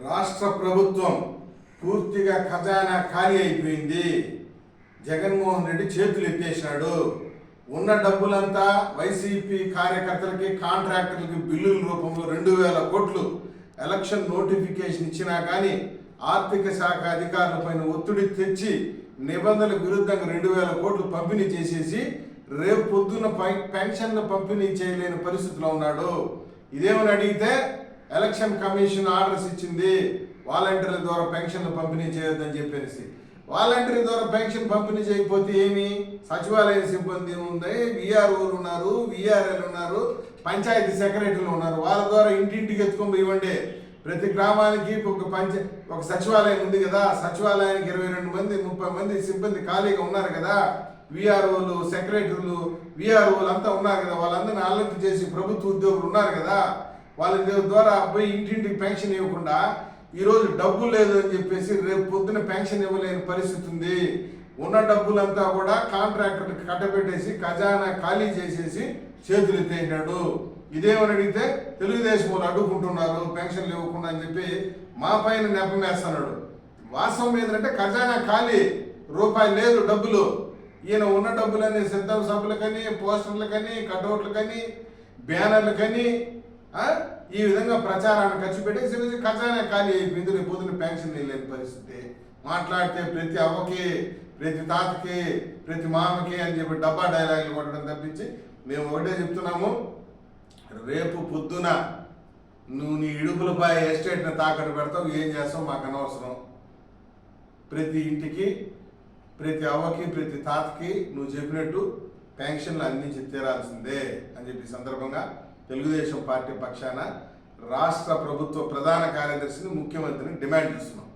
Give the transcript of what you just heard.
రాష్ట్ర ప్రభుత్వం పూర్తిగా ఖజానా ఖాళీ అయిపోయింది. జగన్మోహన్ రెడ్డి చేతులు ఎత్తేసినాడు ఉన్న డబ్బులంతా వైసీపీ కార్యకర్తలకి కాంట్రాక్టర్లకి బిల్లుల రూపంలో రెండు వేల కోట్లు ఎలక్షన్ నోటిఫికేషన్ ఇచ్చినా కానీ ఆర్థిక శాఖ అధికారులపైన ఒత్తిడి తెచ్చి నిబంధనలకు విరుద్ధంగా రెండు వేల కోట్లు పంపిణీ చేసేసి రేపు పొద్దున్న పై- పెన్షన్లు పంపిణీ చేయలేని పరిస్థితిలో ఉన్నాడు. ఇదేమని అడిగితే ఎలక్షన్ కమిషన్ ఆర్డర్స్ ఇచ్చింది వాలంటీర్ల ద్వారా పెన్షన్లు పంపిణీ చేయొద్దని చెప్పేసి. వాలంటీర్ ద్వారా పెన్షన్ పంపిణీ చేయకపోతే ఏమి? సచివాలయ సిబ్బంది ఉంది విఆర్ఓలు ఉన్నారు విఆర్ఎల్ ఉన్నారు పంచాయతీ సెక్రటరీలు ఉన్నారు. వాళ్ళ ద్వారా ఇంటింటికి ఎత్తుకొని ఇవ్వండి. ప్రతి గ్రామానికి ఒక పంచ ఒక సచివాలయం ఉంది కదా సచివాలయానికి ఇరవై రెండు మంది ముప్పై మంది సిబ్బంది ఖాళీగా ఉన్నారు కదా. విఆర్ఓలు సెక్రటరీలు విఆర్ఓలు అంతా ఉన్నారు కదా. వాళ్ళందరినీ అలర్ట్ చేసి ప్రభుత్వ ఉద్యోగులు ఉన్నారు కదా. వాళ్ళ ద్వారా పోయి ఇంటింటికి పెన్షన్ ఇవ్వకుండా ఈరోజు డబ్బు లేదు అని చెప్పేసి రేపు పొద్దున పెన్షన్ ఇవ్వలేని పరిస్థితి ఉంది. ఉన్న డబ్బులంతా కూడా కాంట్రాక్టర్కి కట్టబెట్టేసి ఖజానా ఖాళీ చేసేసి చేతులు ఎత్తేసాడు ఇదేమని అడిగితే తెలుగుదేశం వాళ్ళు అడ్డుకుంటున్నారు పెన్షన్లు ఇవ్వకుండా అని చెప్పి మా పైన నెపమేస్తున్నాడు వాస్తవం ఏంటంటే ఖజానా ఖాళీ రూపాయి లేదు డబ్బులు. ఈయన ఉన్న డబ్బులన్నీ సిద్ధం సభలకని పోస్టర్లకని కట్అవుట్లకని బ్యానర్లకని ఈ విధంగా ప్రచారాన్ని ఖర్చు పెట్టేసి ఖజానా ఖాళీ అయిపోయింది రేపు పొద్దున పెన్షన్ లేని పరిస్థితి. మాట్లాడితే ప్రతి అవ్వకి ప్రతి తాతకి ప్రతి మామకి అని చెప్పి డబ్బా డైలాగులు కొట్టడం తప్పించి మేము ఒకటే చెప్తున్నాము. రేపు పొద్దున నువ్వు నీ ఇడుపులపై ఎస్టేట్ని తాకట్టు పెడతావు. ఏం చేస్తావు? మాకు అనవసరం. ప్రతి ఇంటికి ప్రతి అవ్వకి ప్రతి తాతకి నువ్వు చెప్పినట్టు పెన్షన్లు అందించి తీరాల్సిందే అని చెప్పి సందర్భంగా తెలుగుదేశం పార్టీ పక్షాన రాష్ట్ర ప్రభుత్వ ప్రధాన కార్యదర్శిని ముఖ్యమంత్రిని డిమాండ్ చేస్తున్నాం.